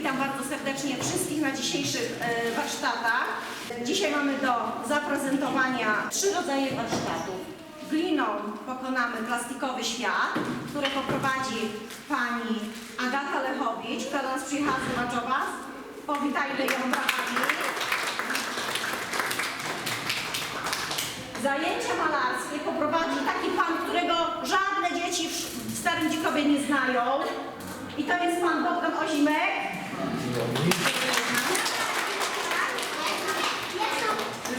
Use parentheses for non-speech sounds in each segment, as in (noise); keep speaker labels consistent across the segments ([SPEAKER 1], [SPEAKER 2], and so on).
[SPEAKER 1] Witam bardzo serdecznie wszystkich na dzisiejszych e, warsztatach. Dzisiaj mamy do zaprezentowania trzy rodzaje warsztatów. Gliną pokonamy plastikowy świat, które poprowadzi pani Agata Lechowicz, która do nas przyjechała z Waczowa. Powitajmy ją brawami. Zajęcia malarskie poprowadzi taki pan, którego żadne dzieci w Starym Dzikowie nie znają. I to jest pan Bogdan Ozimek.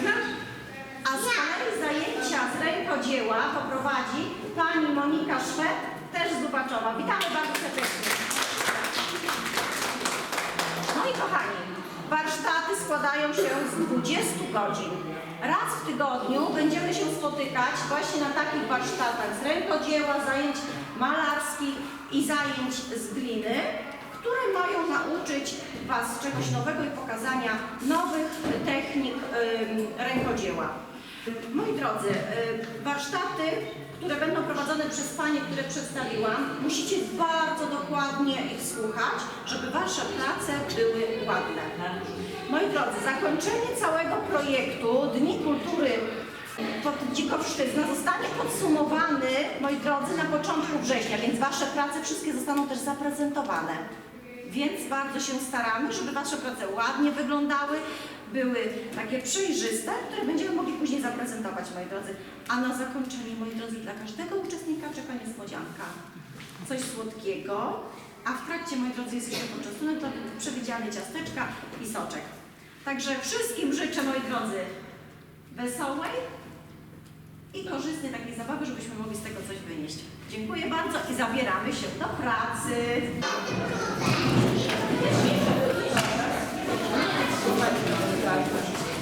[SPEAKER 1] Znasz? A z zajęcia z rękodzieła poprowadzi pani Monika Szwed, też z Lubaczowa. Witamy bardzo serdecznie. Moi kochani, warsztaty składają się z 20 godzin. Raz w tygodniu będziemy się spotykać właśnie na takich warsztatach z rękodzieła, zajęć malarskich i zajęć z gliny, które mają nauczyć Was czegoś nowego i pokazania nowych technik rękodzieła. Moi drodzy, y, warsztaty, które będą prowadzone przez Panie, które przedstawiłam, musicie bardzo dokładnie ich słuchać, żeby Wasze prace były ładne. Moi drodzy, zakończenie całego projektu Dni Kultury pod Dzikowszczyzna zostanie podsumowany, moi drodzy, na początku września, więc Wasze prace wszystkie zostaną też zaprezentowane. Więc bardzo się staramy, żeby Wasze prace ładnie wyglądały, były takie przejrzyste, które będziemy mogli później zaprezentować, moi drodzy. A na zakończenie, moi drodzy, dla każdego uczestnika czeka niespodzianka. Coś słodkiego, a w trakcie, moi drodzy, jest jeszcze poczęstunek, to przewidziane ciasteczka i soczek. Także wszystkim życzę, moi drodzy, wesołej i korzystnej takiej zabawy, żebyśmy mogli z tego coś wynieść. Dziękuję bardzo i zabieramy się do pracy.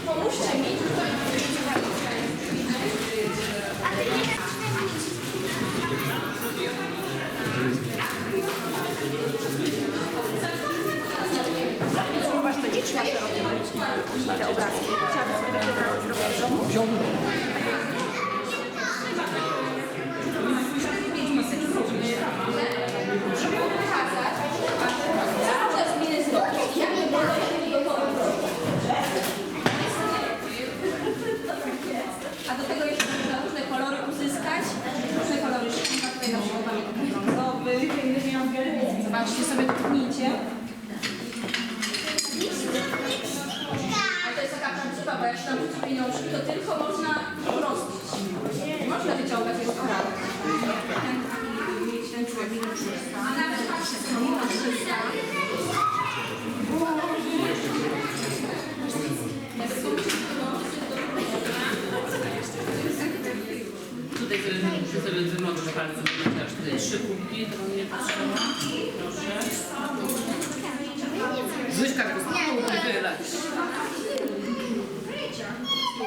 [SPEAKER 1] Pomóżcie mi. Zobacz, to dzieci nasze robią te obrazki. Chciałabym sobie takie obrazki zrobić w domu.
[SPEAKER 2] A do tego jeszcze można różne kolory uzyskać. Różne kolory szkła, tutaj na przykład mamy taki brązowy. Zobaczcie sobie, dotknijcie. A to jest taka prawdziwa, bo jak się tam rzuci pieniążki, to tylko można rozbić. Nie można wyciągać jego kawałek. Ten taki, mieć ten człowiek. A nawet patrzcie, to nie ma 300.
[SPEAKER 3] Tutaj sobie, sobie wymoczę bardzo, chociaż tutaj trzy kubki, to mnie potrzeba. Proszę. Łyżka go wylać.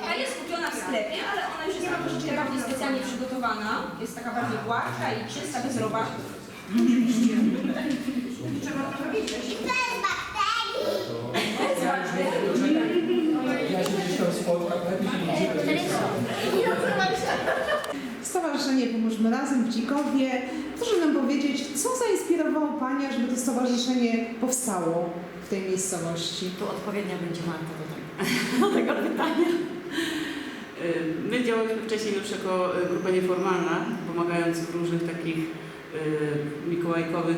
[SPEAKER 2] Ta jest kupiona w sklepie, ale ona już jest taka troszeczkę bardziej specjalnie przygotowana. Jest taka bardziej gładka i czysta, bez robaków.
[SPEAKER 1] Trzeba trochę wiedzieć.
[SPEAKER 4] Stowarzyszenie Pomóżmy Razem w Dzikowie. Proszę nam powiedzieć, co zainspirowało Pania, żeby to stowarzyszenie powstało w tej miejscowości?
[SPEAKER 5] Tu odpowiednia będzie Marta do tego, (laughs) do tego pytania.
[SPEAKER 3] My działaliśmy wcześniej już jako y, grupa nieformalna, pomagając w różnych takich mikołajkowych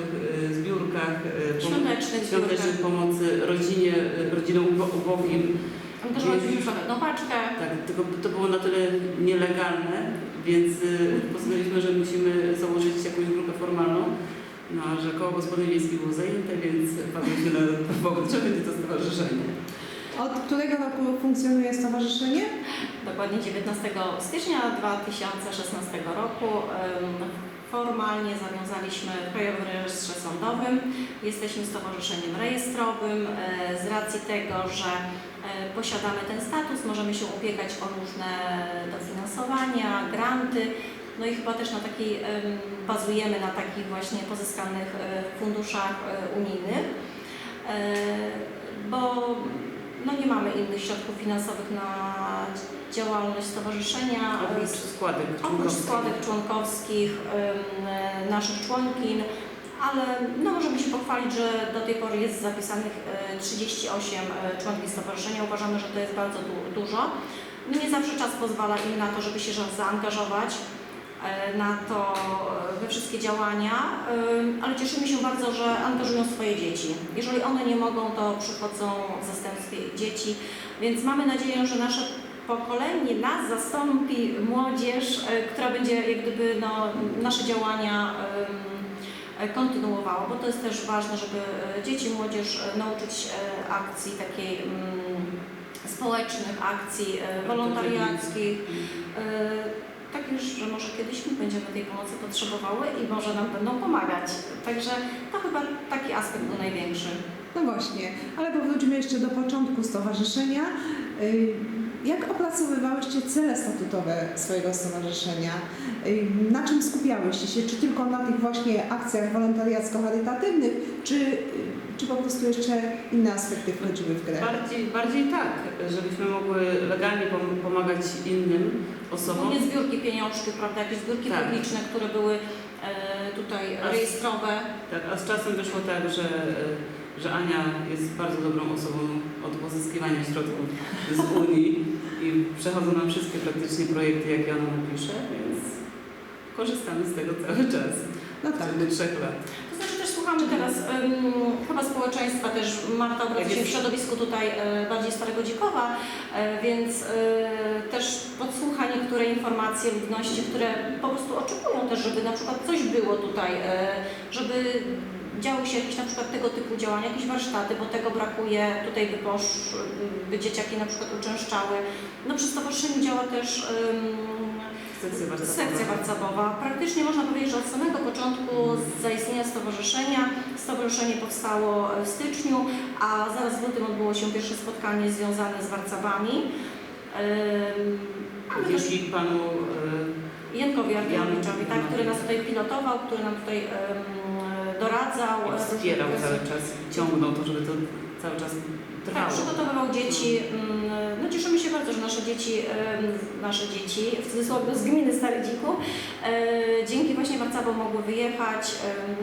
[SPEAKER 3] y, zbiórkach, y,
[SPEAKER 5] Świątecznych
[SPEAKER 3] świątecznych pomocy rodzinie, y, rodzinom ubo- ubogim.
[SPEAKER 5] Tam też robiliśmy szlachetną paczkę.
[SPEAKER 3] Tak, tylko to było na tyle nielegalne, więc y, postanowiliśmy, że musimy założyć jakąś grupę formalną. No, a że koło gospodyń wiejskich było zajęte, więc padliśmy na będzie to stowarzyszenie.
[SPEAKER 4] Od którego roku funkcjonuje stowarzyszenie?
[SPEAKER 5] Dokładnie 19 stycznia 2016 roku formalnie zawiązaliśmy w Krajowym Rejestrze Sądowym. Jesteśmy stowarzyszeniem rejestrowym. E, Z racji tego, że e, posiadamy ten status, możemy się ubiegać o różne dofinansowania, granty. No i chyba też na takiej, em, bazujemy na takich właśnie pozyskanych e, funduszach unijnych, bo no nie mamy innych środków finansowych na działalność stowarzyszenia.
[SPEAKER 3] Oprócz składek
[SPEAKER 5] Oprócz
[SPEAKER 3] członkowskich.
[SPEAKER 5] składek członkowskich naszych członkin,
[SPEAKER 1] ale no, możemy się pochwalić, że do tej pory jest zapisanych e, 38 e, członków stowarzyszenia. Uważamy, że to jest bardzo du- dużo. Nie zawsze czas pozwala im na to, żeby się zaangażować na to, e, we wszystkie działania, e, ale cieszymy się bardzo, że angażują swoje dzieci. Jeżeli one nie mogą, to przychodzą w zastępstwie dzieci, więc mamy nadzieję, że nasze pokolenie nas zastąpi młodzież, e, która będzie jak gdyby no, nasze działania e, kontynuowała, bo to jest też ważne, żeby e, dzieci, młodzież e, nauczyć e, akcji takiej mm, społecznych, akcji e, wolontariackich, e, tak już, że może kiedyś my będziemy tej pomocy potrzebowały i może nam będą pomagać. Także to chyba taki aspekt był największy.
[SPEAKER 4] No właśnie, ale powróćmy jeszcze do początku stowarzyszenia. Jak opracowywałyście cele statutowe swojego stowarzyszenia? Na czym skupiałyście się? Czy tylko na tych właśnie akcjach wolontariacko-charytatywnych, czy, czy po prostu jeszcze inne aspekty wchodziły w grę?
[SPEAKER 3] Bardziej, bardziej tak, żebyśmy mogły legalnie pom- pomagać innym osobom.
[SPEAKER 1] Głównie zbiórki pieniążków, prawda, jakieś zbiórki
[SPEAKER 3] Tak.
[SPEAKER 1] publiczne, które były e, tutaj
[SPEAKER 3] A z-
[SPEAKER 1] rejestrowe.
[SPEAKER 3] Tak, a z czasem wyszło tak, że, że Ania jest bardzo dobrą osobą od pozyskiwania środków z Unii i przechodzą nam wszystkie praktycznie projekty, jakie ona napisze, więc korzystamy z tego cały czas.
[SPEAKER 4] No tak.
[SPEAKER 3] Ciągu trzech lat.
[SPEAKER 1] To znaczy też słuchamy teraz em, chyba społeczeństwa, też Marta obraca
[SPEAKER 3] Jak
[SPEAKER 1] się w środowisku tutaj e, bardziej Starego Dzikowa, e, więc e, też podsłucha niektóre informacje ludności, które po prostu oczekują też, żeby na przykład coś było tutaj, e, żeby działy się jakieś na przykład tego typu działania, jakieś warsztaty, bo tego brakuje, tutaj by posz, by dzieciaki na przykład uczęszczały. No przy stowarzyszeniu działa też em,
[SPEAKER 3] Sekcja
[SPEAKER 1] warcabowa. Praktycznie można powiedzieć, że od samego początku zaistnienia stowarzyszenia, stowarzyszenie powstało w styczniu, a zaraz w lutym odbyło się pierwsze spotkanie związane z warcabami. Ym, Ale też
[SPEAKER 3] Dzięki panu e,
[SPEAKER 1] Jankowi Arkiewiczowi, tak, który nas tutaj pilotował, który nam tutaj ym, doradzał.
[SPEAKER 3] e, wspierał cały czas ciągnął to, żeby to cały czas
[SPEAKER 1] Tak,
[SPEAKER 3] trwało.
[SPEAKER 1] przygotowywał dzieci. mm, No cieszymy się bardzo, że nasze dzieci, nasze dzieci, w cudzysłowie z gminy Stary Dziku, e, dzięki właśnie Warcabo mogły wyjechać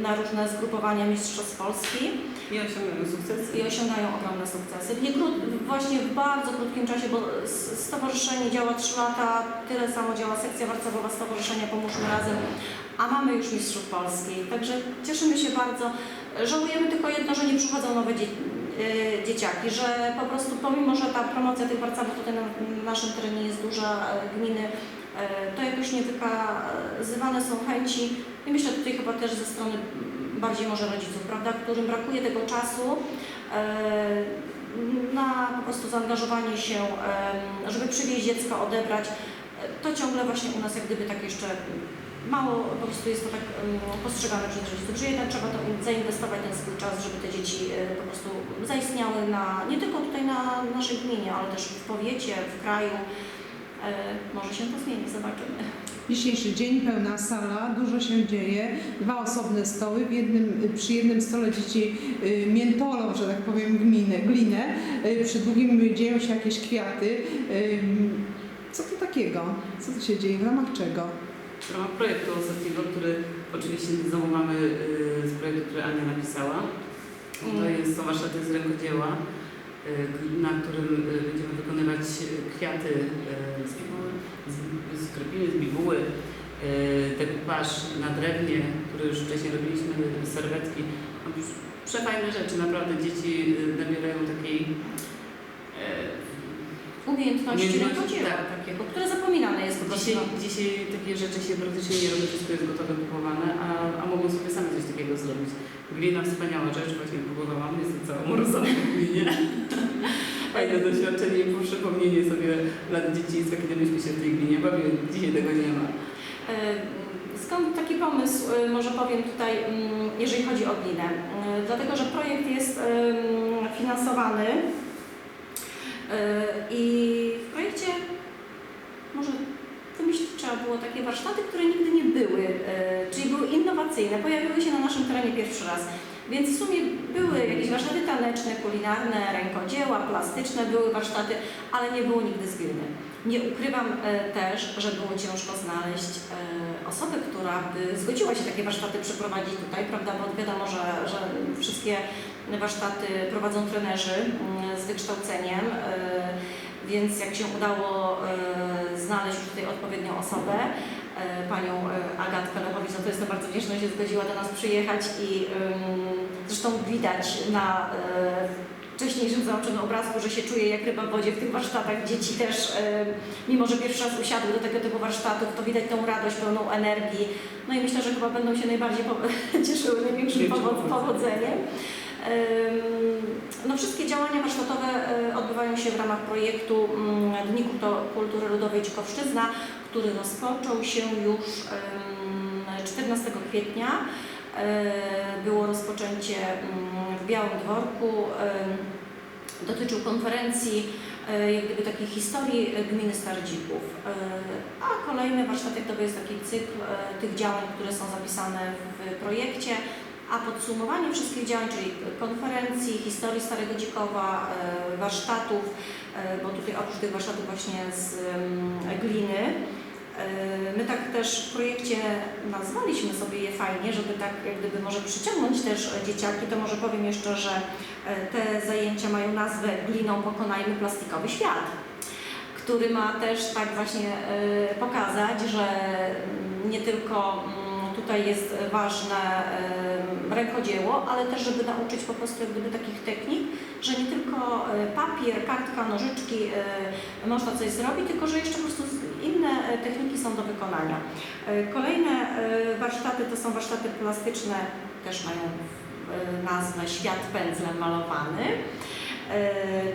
[SPEAKER 1] na różne zgrupowania Mistrzostw Polski
[SPEAKER 3] I osiągnąłem sukces.
[SPEAKER 1] i osiągają ogromne sukcesy. W niekrót, właśnie w bardzo krótkim czasie, bo stowarzyszenie działa 3 lata, tyle samo działa sekcja warcabowa Stowarzyszenia Pomóżmy Razem, a mamy już Mistrzów Polski. Także cieszymy się bardzo. Żałujemy tylko jedno, że nie przychodzą nowe dzie- e, dzieciaki, że po prostu pomimo, że ta promocja tych warcabów tutaj na na naszym terenie jest duża, e, gminy, e, to jakoś nie wykazywane są chęci i myślę tutaj chyba też ze strony bardziej może rodziców, prawda, którym brakuje tego czasu na po prostu zaangażowanie się, żeby przywieźć dziecko, odebrać. To ciągle właśnie u nas jak gdyby tak jeszcze mało po prostu jest to tak postrzegane przez rodziców, że jednak trzeba to zainwestować ten swój czas, żeby te dzieci e, po prostu zaistniały na, nie tylko tutaj na naszej gminie, ale też w powiecie, w kraju. E, Może się to zmieni, zobaczymy.
[SPEAKER 4] Dzisiejszy dzień, pełna sala, dużo się dzieje, dwa osobne stoły, jednym, przy jednym stole dzieci y, miętolą, że tak powiem, gminę, glinę, y, przy drugim dzieją się jakieś kwiaty. Co to takiego? Co tu się dzieje? W ramach czego?
[SPEAKER 3] W ramach projektu ostatniego, który oczywiście znowu mamy y, z projektu, który Ania napisała. To
[SPEAKER 1] Mm.
[SPEAKER 3] jest to warsztaty z rękodzieła, y, na którym y, będziemy wykonywać kwiaty z bibuły, z, krepiny, z bibuły, dekupaż na drewnie, który już wcześniej robiliśmy, serwetki. No, Przefajne rzeczy, naprawdę dzieci nabierają takiej
[SPEAKER 1] Umiejętności
[SPEAKER 3] Umiejętności,
[SPEAKER 1] rękodzieła
[SPEAKER 3] tak.
[SPEAKER 1] takiego, które zapominane jest po prostu.
[SPEAKER 3] Dzisiaj, dzisiaj takie rzeczy się praktycznie nie robi, wszystko jest gotowe, kupowane, a, a mogą sobie same coś takiego zrobić. Glina wspaniała rzecz, właśnie próbowałam, jestem całą morozową w glinie. (laughs) Fajne doświadczenie i przypomnienie sobie lat dzieciństwa, kiedy myśmy się w tej glinie bawili. Dzisiaj tego nie ma.
[SPEAKER 1] E, Skąd taki pomysł, e, może powiem tutaj, mm, jeżeli chodzi o glinę? E, Dlatego, że projekt jest finansowany i w projekcie może wymyślić trzeba było takie warsztaty, które nigdy nie były, e, czyli były innowacyjne, pojawiły się na naszym terenie pierwszy raz. Więc w sumie były jakieś warsztaty taneczne, kulinarne, rękodzieła, plastyczne, były warsztaty, ale nie było nigdy z gliny. Nie ukrywam e, też, że było ciężko znaleźć e, osobę, która by zgodziła się takie warsztaty przeprowadzić tutaj, prawda? Bo wiadomo, że, że wszystkie warsztaty prowadzą trenerzy mm, z wykształceniem, e, więc jak się udało e, znaleźć tutaj odpowiednią osobę, e, panią Agatkę Lechowicz, no to jestem bardzo wdzięczna, że się zgodziła do nas przyjechać i ym, zresztą widać na wcześniejszym załączonym obrazku, że się czuje jak ryba w wodzie w tych warsztatach. Dzieci też, mimo że pierwszy raz usiadły do tego typu warsztatów, to widać tą radość, pełną energii. No i myślę, że chyba będą się najbardziej (laughs) cieszyły największym
[SPEAKER 3] Większym
[SPEAKER 1] powo-
[SPEAKER 3] powodzeniem.
[SPEAKER 1] No, wszystkie działania warsztatowe e, odbywają się w ramach projektu mm, Dni Kultu- Kultury Ludowej Cikowszczyzna, który rozpoczął się już em, 14 kwietnia. E, Było rozpoczęcie mm, w Białym Dworku. Dotyczył konferencji e, jak gdyby takiej historii gminy Stardzików. A kolejny warsztat gdyby jest taki cykl tych działań, które są zapisane w projekcie. A podsumowanie wszystkich działań, czyli konferencji, historii Starego Dzikowa, e, warsztatów, e, bo tutaj oprócz tych warsztatów właśnie z em, gliny, e, my tak też w projekcie nazwaliśmy sobie je fajnie, żeby tak jak gdyby może przyciągnąć też dzieciaki, to może powiem jeszcze, że te zajęcia mają nazwę Gliną pokonajmy plastikowy świat który ma też tak właśnie pokazać, że mm, nie tylko mm, tutaj jest ważne rękodzieło, ale też, żeby nauczyć po prostu jak gdyby takich technik, że nie tylko e, papier, kartka, nożyczki e, można coś zrobić, tylko że jeszcze po prostu inne e, techniki są do wykonania. Kolejne warsztaty to są warsztaty plastyczne, też mają nazwę Świat pędzlem malowany.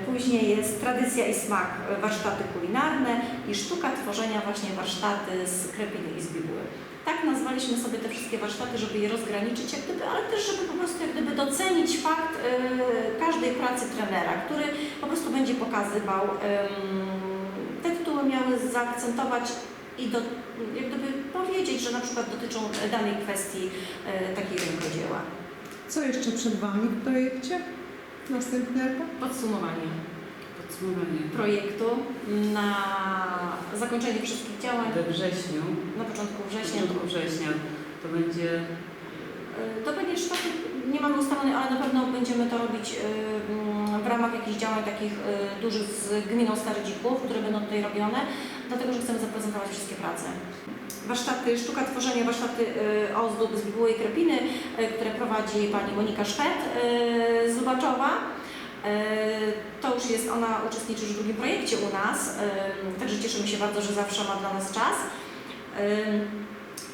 [SPEAKER 1] Później jest tradycja i smak, warsztaty kulinarne i sztuka tworzenia właśnie warsztaty z krepiny i z bibuły. Tak nazwaliśmy sobie te wszystkie warsztaty, żeby je rozgraniczyć, jak gdyby, ale też, żeby po prostu jak gdyby docenić fakt e, każdej pracy trenera, który po prostu będzie pokazywał. em, te tytuły miały zaakcentować i do, jak gdyby powiedzieć, że na przykład dotyczą danej kwestii e, takiej rękodzieła.
[SPEAKER 4] Co jeszcze przed Wami w projekcie? Następny etap?
[SPEAKER 1] Podsumowanie.
[SPEAKER 3] Podsumowanie.
[SPEAKER 1] projektu na zakończenie wszystkich działań
[SPEAKER 3] We wrześniu,
[SPEAKER 1] na początku
[SPEAKER 3] na
[SPEAKER 1] września.
[SPEAKER 3] początku września, to będzie
[SPEAKER 1] Y, To będzie taki, nie mamy ustalony, ale na pewno będziemy to robić y, mm, w ramach jakichś działań takich y, dużych z gminą Starodzików, które będą tutaj robione, dlatego że chcemy zaprezentować wszystkie prace. Warsztaty sztuka tworzenia, warsztaty ozdób z bibuły i krepiny, które prowadzi pani Monika Szwed z Lubaczowa. Y, To już jest, ona uczestniczy już w drugim projekcie u nas, także cieszymy się bardzo, że zawsze ma dla nas czas.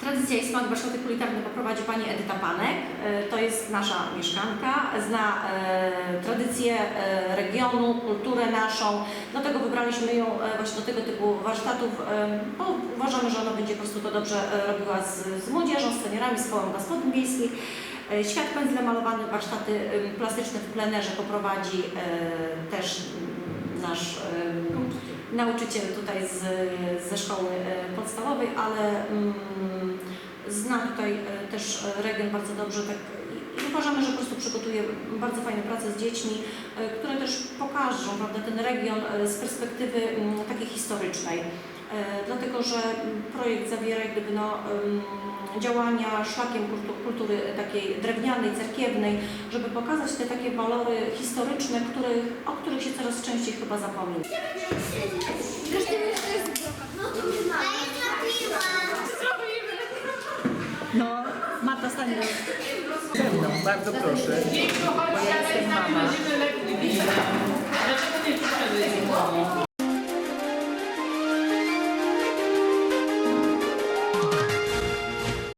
[SPEAKER 1] Tradycja i smak warsztaty kulinarne poprowadzi Pani Edyta Panek. E, To jest nasza mieszkanka, zna e, tradycję e, regionu, kulturę naszą. Dlatego wybraliśmy ją e, właśnie do tego typu warsztatów, e, bo uważamy, że ona będzie po prostu to dobrze e, robiła z, z młodzieżą, z seniorami, z kołem gospodyń wiejskich. E, Świat pędzle malowany, warsztaty plastyczne w plenerze poprowadzi e, też mm, nasz nauczyciel tutaj z, ze szkoły e, podstawowej, ale mm, zna tutaj też region bardzo dobrze tak, i- uważamy, że po prostu przygotuje bardzo fajne prace z dziećmi, które też pokażą prawda, ten region z perspektywy mm, takiej historycznej. E, Dlatego, że mm, projekt zawiera gdyby no, działania szlakiem kultu- kultury takiej drewnianej, cerkiewnej, żeby pokazać te takie walory historyczne, których, o których się coraz częściej chyba zapomina.
[SPEAKER 6] Każdy. No.
[SPEAKER 7] No, Marta Staniesz.
[SPEAKER 8] Ze mną, bardzo proszę. Bo ja jestem mama.